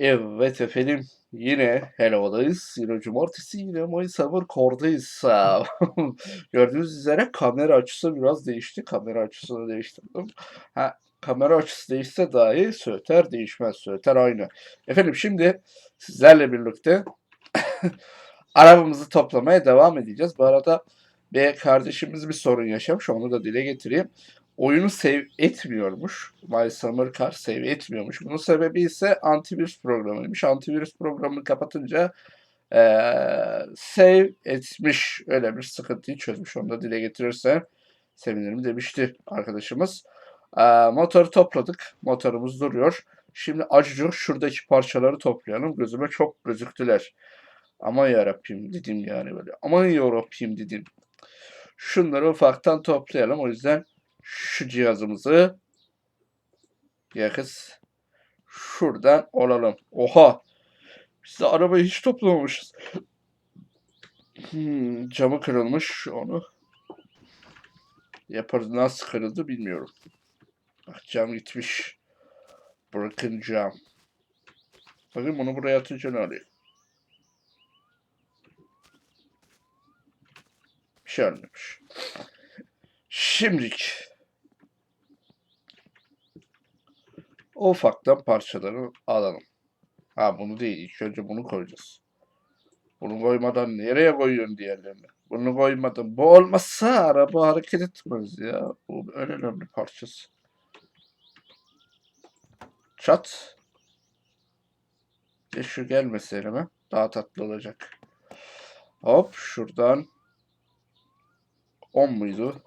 Evet efendim yine Hello'dayız. Yine cumartesi yine Mayıs Hamur Core'dayız. Aa, Gördüğünüz üzere kamera açısı biraz değişti. Kamera açısını değiştirdim. Ha, kamera açısı değişse dahi söter değişmez. Söter aynı. Efendim şimdi sizlerle birlikte arabamızı toplamaya devam edeceğiz. Bu arada bir kardeşimiz bir sorun yaşamış. Onu da dile getireyim oyunu save etmiyormuş. My Summer Car save etmiyormuş. Bunun sebebi ise antivirüs programıymış. Antivirüs programını kapatınca eee, save etmiş. Öyle bir sıkıntıyı çözmüş. Onu da dile getirirse sevinirim demişti arkadaşımız. Eee motoru topladık. Motorumuz duruyor. Şimdi acıcık şuradaki parçaları toplayalım. Gözüme çok gözüktüler. Aman yarabbim dedim yani böyle. Aman yarabbim dedim. Şunları ufaktan toplayalım. O yüzden şu cihazımızı yakız şuradan alalım. Oha! Biz de arabayı hiç toplamamışız. Hmm, camı kırılmış. Onu yaparız. Nasıl kırıldı bilmiyorum. Bak cam gitmiş. Bırakın cam. Bakın bunu buraya atınca ne oluyor? Bir şey olmamış. Şimdilik o ufaktan parçaları alalım. Ha bunu değil. İlk önce bunu koyacağız. Bunu koymadan nereye koyuyorsun diğerlerini? Bunu koymadan. Bu olmazsa araba hareket etmez ya. Bu en önemli parçası. Çat. Şu gelmese elime daha tatlı olacak. Hop şuradan 10 muydu?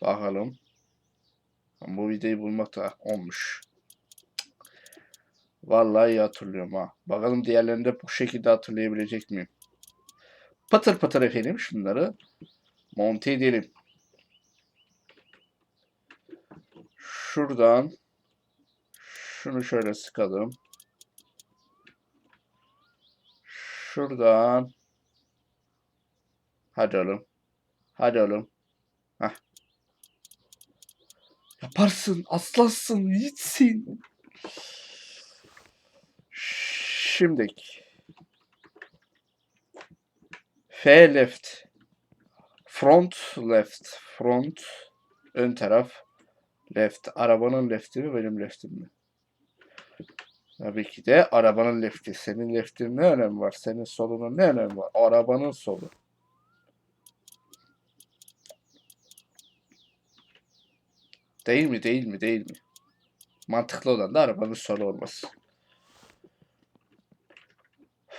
Bakalım. Bu videoyu bulmak da olmuş. Vallahi iyi hatırlıyorum ha. Bakalım diğerlerini de bu şekilde hatırlayabilecek miyim? Patır patır efendim şunları monte edelim. Şuradan şunu şöyle sıkalım. Şuradan hadi oğlum. Hadi oğlum. Heh. Yaparsın, aslansın, yiğitsin. Şimdiki. F left. Front left. Front. Ön taraf. Left. Arabanın lefti mi benim leftim mi? Tabii ki de arabanın lefti. Senin leftin ne önemi var? Senin solunun ne önemi var? Arabanın solu. Değil mi? Değil mi? Değil mi? Mantıklı olan da arabanın solu olması.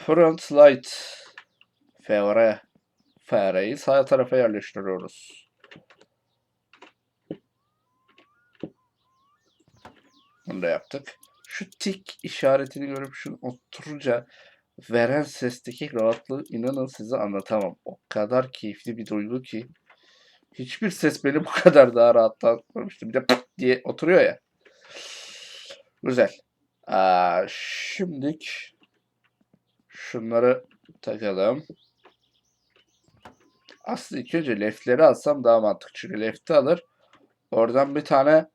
Front light. Fare. Fareyi sağ tarafa yerleştiriyoruz. Bunu da yaptık. Şu tik işaretini görüp şunu oturunca veren sesteki rahatlığı inanın size anlatamam. O kadar keyifli bir duygu ki. Hiçbir ses beni bu kadar daha rahatlatmamıştı. Bir de pıt diye oturuyor ya. Güzel. Aa, şimdilik şunları takalım. Aslında ilk önce leftleri alsam daha mantıklı. Çünkü lefti alır. Oradan bir tane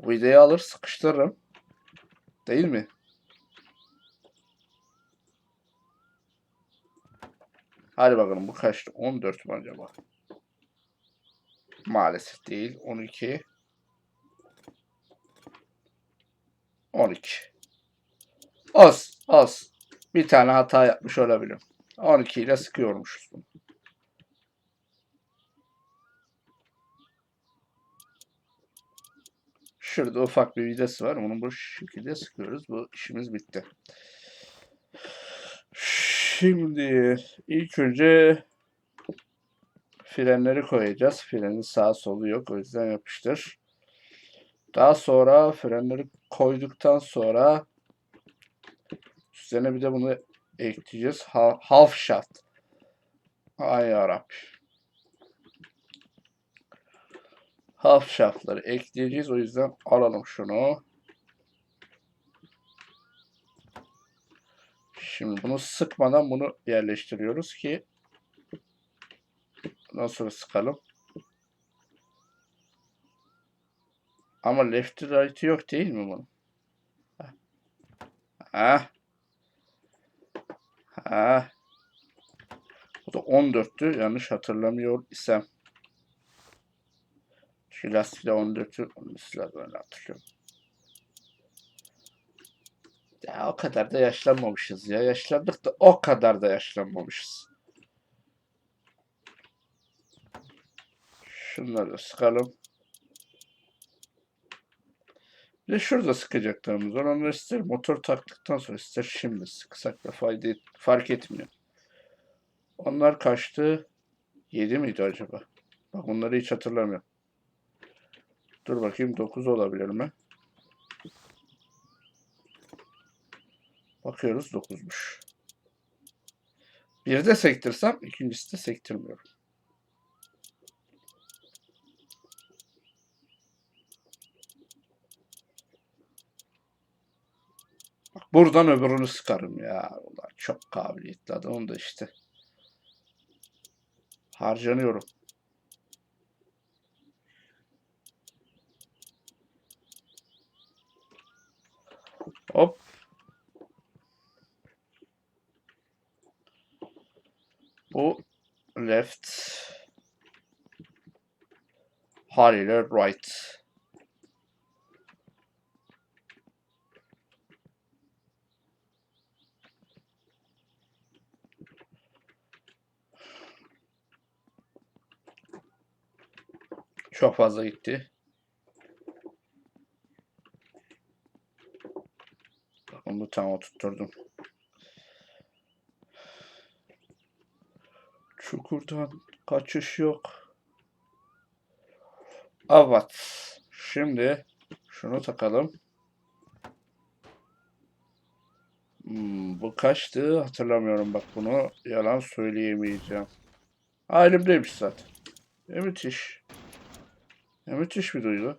videoyu alır sıkıştırırım. Değil mi? Hadi bakalım bu kaçtı? 14 mu acaba? Maalesef değil. 12. 12. Az. Az. Bir tane hata yapmış olabilirim. 12 ile sıkıyormuşuz bunu. Şurada ufak bir vidası var. Onu bu şekilde sıkıyoruz. Bu işimiz bitti. Şimdi ilk önce frenleri koyacağız. Frenin sağ solu yok. O yüzden yapıştır. Daha sonra frenleri koyduktan sonra üzerine bir de bunu ekleyeceğiz. Ha- Half shaft. Ay yarabbim. Half shaft'ları ekleyeceğiz. O yüzden alalım şunu. Şimdi bunu sıkmadan bunu yerleştiriyoruz ki nasıl sıkalım. Ama left right'ı yok değil mi bunun? Heh. Ha. Ha. Bu da 14'tü yanlış hatırlamıyor isem. Şu lastikle 14'ü olması lazım öyle hatırlıyorum. Ya o kadar da yaşlanmamışız ya. Yaşlandık da o kadar da yaşlanmamışız. Şunları sıkalım. Bir de şurada sıkacaklarımız var. Onları ister motor taktıktan sonra ister şimdi sıksak da fayda et- fark etmiyor. Onlar kaçtı? 7 miydi acaba? Bak bunları hiç hatırlamıyorum. Dur bakayım 9 olabilir mi? Bakıyoruz 9'muş. Bir de sektirsem ikincisi de sektirmiyorum. Bak buradan öbürünü sıkarım ya. Ulan çok kabiliyetli adamım da işte. Harcanıyorum. Hop. Bu left. Haliyle right. Çok fazla gitti. Onu tam oturtturdum. Çukurdan kaçış yok. Evet. Şimdi şunu takalım. Hmm, bu kaçtı? Hatırlamıyorum bak bunu. Yalan söyleyemeyeceğim. Ha, elimdeymiş zaten. E, müthiş. Müthiş bir duygu.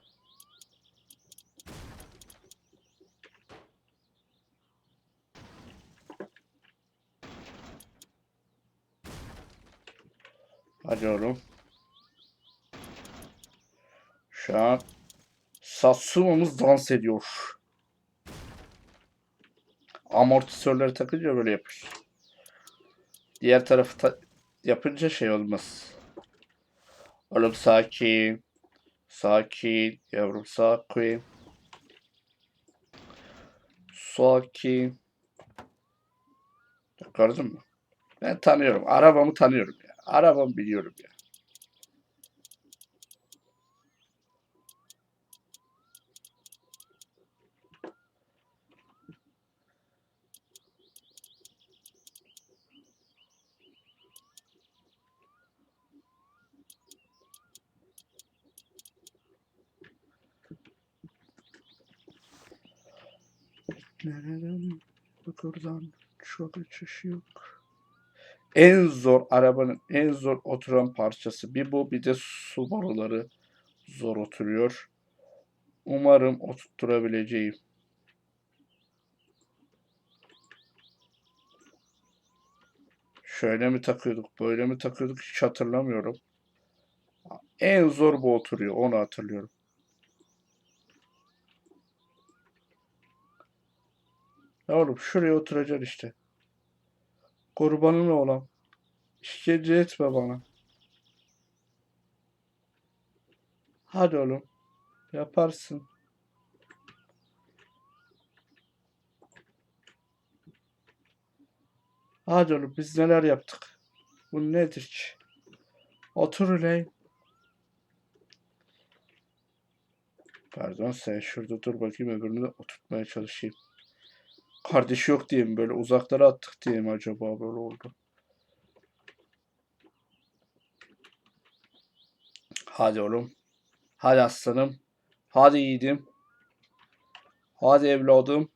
Hadi oğlum. Şu an Satsumo'muz dans ediyor. Amortisörleri takınca böyle yapıyor. Diğer tarafı ta- yapınca şey olmaz. Oğlum sakin. Sakin. Yavrum sakin. Sakin. Gördün mü? Ben tanıyorum. Arabamı tanıyorum ya. Arabamı biliyorum ya. Buradan çok uçuş yok. En zor arabanın en zor oturan parçası bir bu bir de Subaru'ları zor oturuyor. Umarım oturtturabileceğim. Şöyle mi takıyorduk, böyle mi takıyorduk hiç hatırlamıyorum. En zor bu oturuyor, onu hatırlıyorum. Ya oğlum şuraya oturacaksın işte. Kurbanın oğlan. İşkence etme bana. Hadi oğlum. Yaparsın. Hadi oğlum biz neler yaptık. Bu nedir ki? Otur ulan. Pardon sen şurada dur bakayım öbürünü de oturtmaya çalışayım. Kardeşi yok diye mi böyle uzaklara attık diye mi acaba böyle oldu? Hadi oğlum. Hadi aslanım. Hadi yiğidim. Hadi evladım.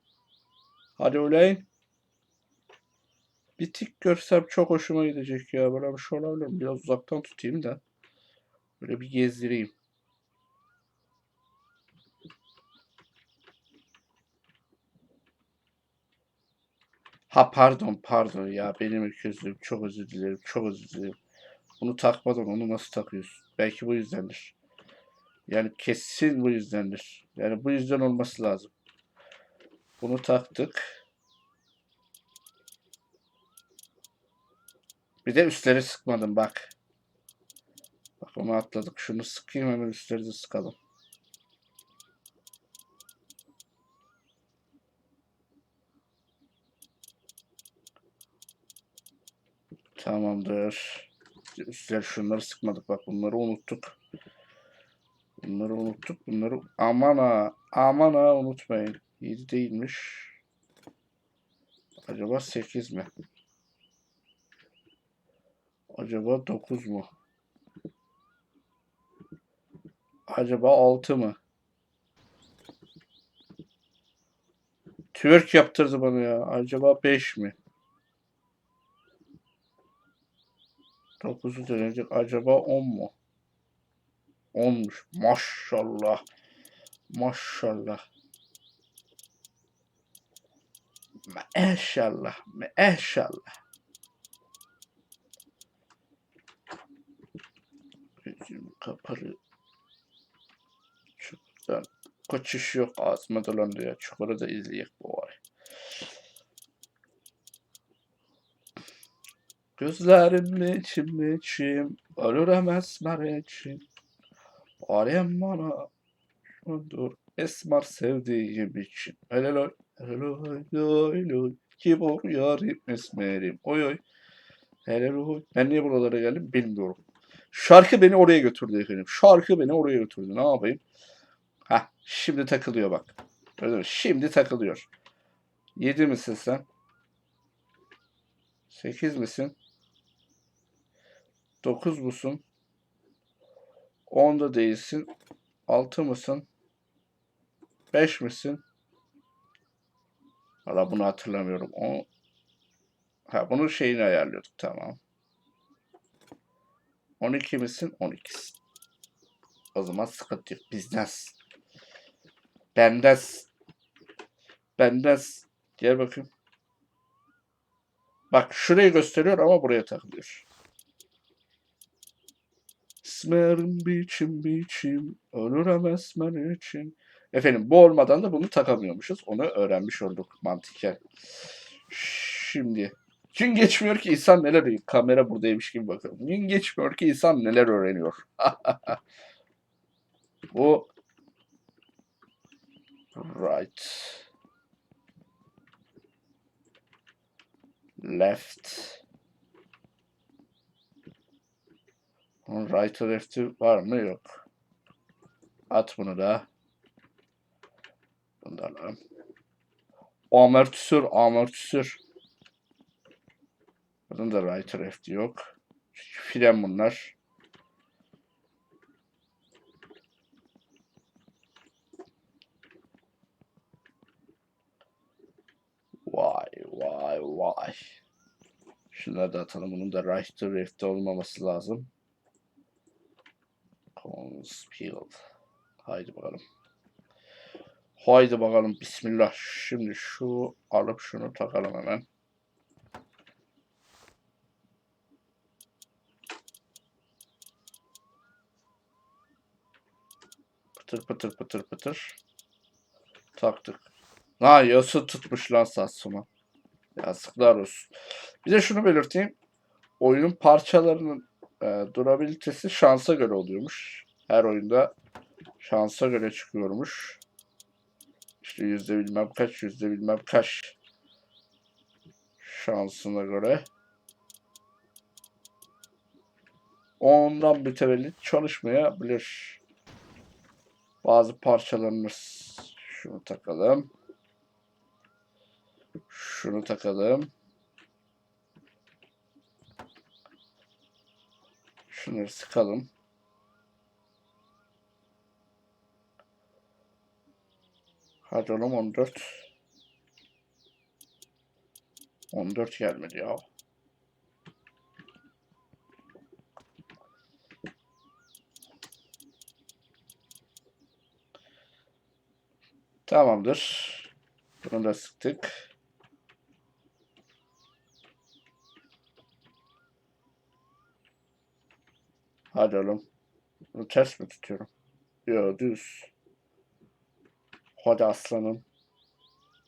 Hadi ulan. Bir tik görsem çok hoşuma gidecek ya. Böyle bir şey olabilir mi? Biraz uzaktan tutayım da. Böyle bir gezdireyim. Ha pardon pardon ya benim öküzlüğüm çok özür dilerim çok özür dilerim. Bunu takmadan onu nasıl takıyorsun? Belki bu yüzdendir. Yani kesin bu yüzdendir. Yani bu yüzden olması lazım. Bunu taktık. Bir de üstleri sıkmadım bak. Bak onu atladık. Şunu sıkayım hemen üstleri de sıkalım. Tamamdır. Üstler şunları sıkmadık. Bak bunları unuttuk. Bunları unuttuk. Bunları aman ha. Aman ha unutmayın. 7 değilmiş. Acaba 8 mi? Acaba 9 mu? Acaba 6 mı? Twerk yaptırdı bana ya. Acaba 5 mi? 9'u deneyecek. Acaba 10 mu? 10'muş. Maşallah. Maşallah. Maşallah. Maşallah. Gözüm kapalı. Çukurdan kaçış yok. Ağzıma dolandı ya. Çukuru da izleyek bu var. Gözlerim içim içim Ölürem esmer için. Alem bana. Şundur esmer sevdiğim için. Helal helal helal Kim o? Yarim esmerim. Oy oy. Helal Ben niye buralara geldim bilmiyorum. Şarkı beni oraya götürdü efendim. Şarkı beni oraya götürdü. Ne yapayım? Heh şimdi takılıyor bak? Şimdi takılıyor. 7 misin sen? 8 misin 9 musun? 10 da değilsin. 6 mısın? 5 misin? Valla bunu hatırlamıyorum. O... Ha bunun şeyini ayarlıyorduk tamam. 12 misin? 12'sin. O zaman sıkıntı yok. Bizden. Benden. Benden. Gel bakayım. Bak şurayı gösteriyor ama buraya takılıyor. Esmerim biçim biçim ölürem esmer için. Efendim bu olmadan da bunu takamıyormuşuz. Onu öğrenmiş olduk mantıken. Şimdi gün geçmiyor ki insan neler kamera buradaymış gibi bakıyorum. Gün geçmiyor ki insan neler öğreniyor. bu right left Bunun right left'i var mı? Yok. At bunu da. Bunu da alalım. Amortisör, amortisör. Bunun da right left'i yok. Fren bunlar. Vay vay vay. Şunları da atalım. Bunun da right left'i olmaması lazım. Conspired. Haydi bakalım. Haydi bakalım. Bismillah. Şimdi şu alıp şunu takalım hemen. Pıtır pıtır pıtır pıtır. Taktık. Ha yası tutmuş lan Satsuma. Yazıklar olsun. Bir de şunu belirteyim. Oyunun parçalarının e, durabilitesi şansa göre oluyormuş. Her oyunda şansa göre çıkıyormuş. İşte yüzde bilmem kaç, yüzde bilmem kaç şansına göre. Ondan mütevellit çalışmayabilir. Bazı parçalarımız şunu takalım. Şunu takalım. Şunları sıkalım. Hadi oğlum 14. 14 gelmedi ya. Tamamdır. Bunu da sıktık. Hadi oğlum. Bunu ters mi tutuyorum? Yo düz. Hadi aslanım.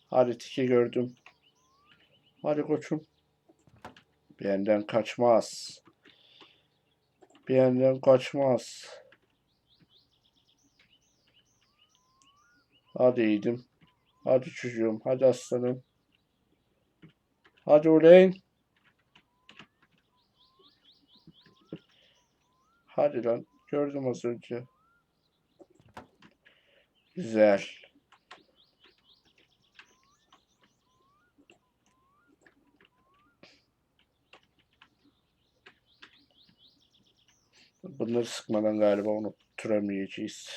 Hadi tiki gördüm. Hadi koçum. Benden kaçmaz. Benden kaçmaz. Hadi yiğidim. Hadi çocuğum. Hadi aslanım. Hadi ulan. Hadi lan. Gördüm az önce. Güzel. Bunları sıkmadan galiba unuttıramayacağız.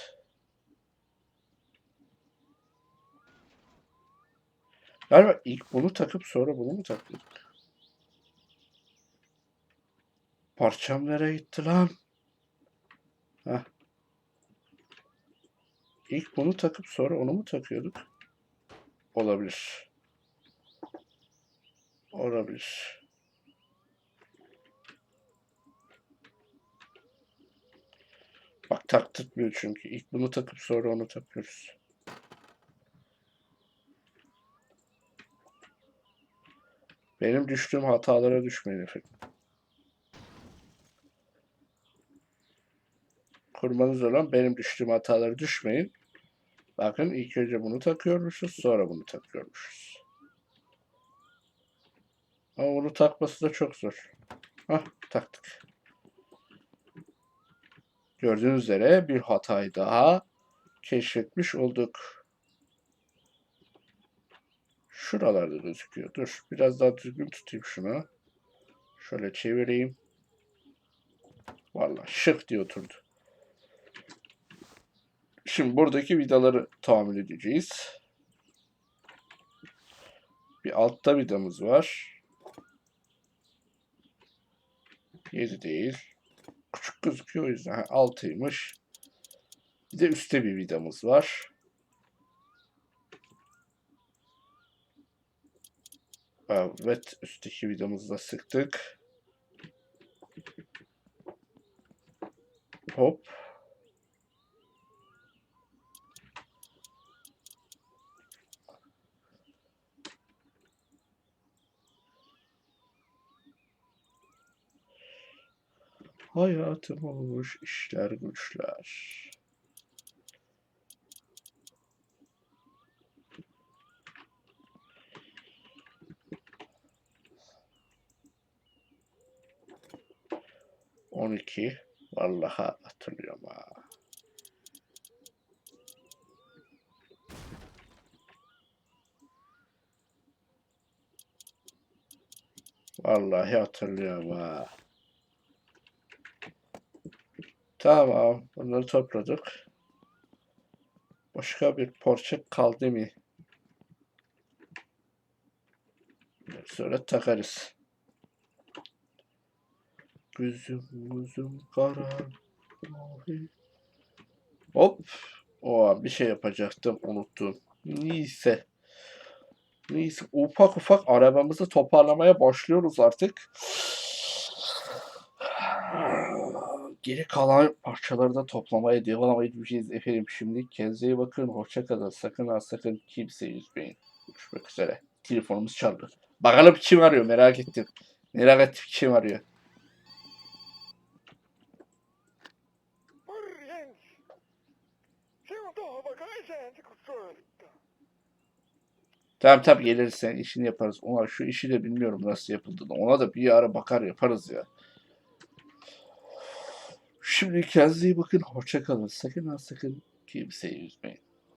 Galiba ilk bunu takıp sonra bunu mu taktık? Parçam nereye gitti lan? Heh. İlk bunu takıp sonra onu mu takıyorduk? Olabilir. Olabilir. Bak taktırmıyor çünkü. İlk bunu takıp sonra onu takıyoruz. Benim düştüğüm hatalara düşmeyin efendim. Kurbanız olan benim düştüğüm hatalara düşmeyin. Bakın ilk önce bunu takıyormuşuz, sonra bunu takıyormuşuz. Ama bunu takması da çok zor. Hah, taktık. Gördüğünüz üzere bir hatayı daha keşfetmiş olduk. Şuralarda gözüküyor. Dur, biraz daha düzgün tutayım şunu. Şöyle çevireyim. Vallahi şık diye oturdu. Şimdi buradaki vidaları tamir edeceğiz. Bir altta vidamız var. 7 değil. Küçük gözüküyor o yüzden. Ha, 6'ymış. Bir de üstte bir vidamız var. Evet, üstteki vidamızı da sıktık. Hop. Hayatım olmuş işler güçler. On iki. Vallahi hatırlıyorum ha. Vallahi hatırlıyorum ha. Tamam. Bunları topladık. Başka bir porçak kaldı mı? Sonra takarız. Gözüm gözüm kara. Hop. O bir şey yapacaktım unuttum. Neyse. Neyse ufak ufak arabamızı toparlamaya başlıyoruz artık. Geri kalan parçaları da toplamaya devam edeceğiz efendim. Şimdi kendinize bakın. Hoşça kalın. Sakın ha sakın kimseyi üzmeyin. Görüşmek üzere. Telefonumuz çaldı. Bakalım kim arıyor merak ettim. Merak ettim kim arıyor. Tamam tamam geliriz sen işini yaparız. Ona şu işi de bilmiyorum nasıl yapıldığını. Ona da bir ara bakar yaparız ya. Şimdi kendinize iyi bakın. Hoşça kalın. Sakın ha sakın kimseyi üzmeyin.